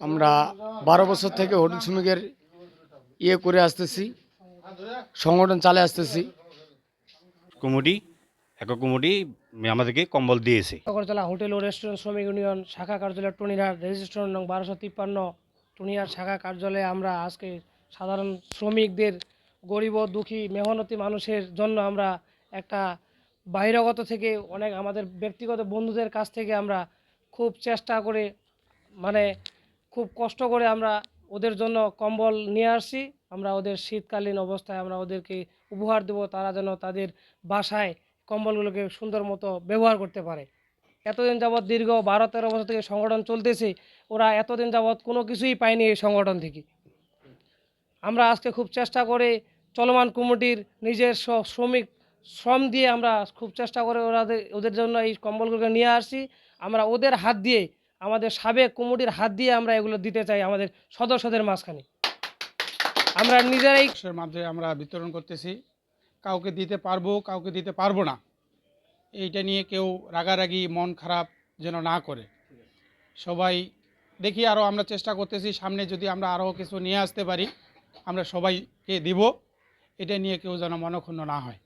আমরা বারো বছর থেকে হোটেল শ্রমিকের ইয়ে করে আসতেছি সংগঠন চালে আসতেছি। কুমুটি একক কুমুটি আমাদেরকে কম্বল দিয়েছে। আগরতলা হোটেল ও রেস্টুরেন্ট শ্রমিক ইউনিয়ন শাখা কার্যালয় টুনিরহাট রেজিস্ট্রেশন নং বারোশো তিপ্পান্ন টুনিরহাট শাখা কার্যালয়ে আমরা আজকে সাধারণ শ্রমিকদের গরিব দুঃখী মেহনতি মানুষের জন্য আমরা একটা বাহিরাগত থেকে অনেক আমাদের ব্যক্তিগত বন্ধুদের কাছ থেকে আমরা খুব চেষ্টা করে মানে খুব কষ্ট করে আমরা ওদের জন্য কম্বল নিয়ে আসছি। আমরা ওদের শীতকালীন অবস্থায় আমরা ওদেরকে উপহার দেবো, তারা যেন তাদের বাসায় কম্বলগুলোকে সুন্দর মতো ব্যবহার করতে পারে। এতদিন যাবৎ দীর্ঘ বারো তেরো বছর থেকে সংগঠন চলতেছে, ওরা এতদিন যাবৎ কোনো কিছুই পায়নি এই সংগঠন থেকে। আমরা আজকে খুব চেষ্টা করে চলমান কমিটির নিজের শ্রমিক শ্রম দিয়ে আমরা খুব চেষ্টা করে ওরা ওদের জন্য এই কম্বলগুলোকে নিয়ে আসছি। আমরা ওদের হাত দিয়ে আমাদের সাবেক কমিটির হাত দিয়ে আমরা এগুলো দিতে চাই আমাদের সদস্যদের মাঝখানে। আমরা নিজেরাই মাধ্যমে আমরা বিতরণ করতেছি। কাউকে দিতে পারব, কাউকে দিতে পারব না। এইটা নিয়ে কেউ রাগারাগি, মন খারাপ যেন না করে। সবাই দেখি আরও আমরা চেষ্টা করতেছি, সামনে যদি আমরা আরও কিছু নিয়ে আসতে পারি, আমরা সবাইকে দিব। এটা নিয়ে কেউ যেন মনক্ষুণ্ণ না হয়।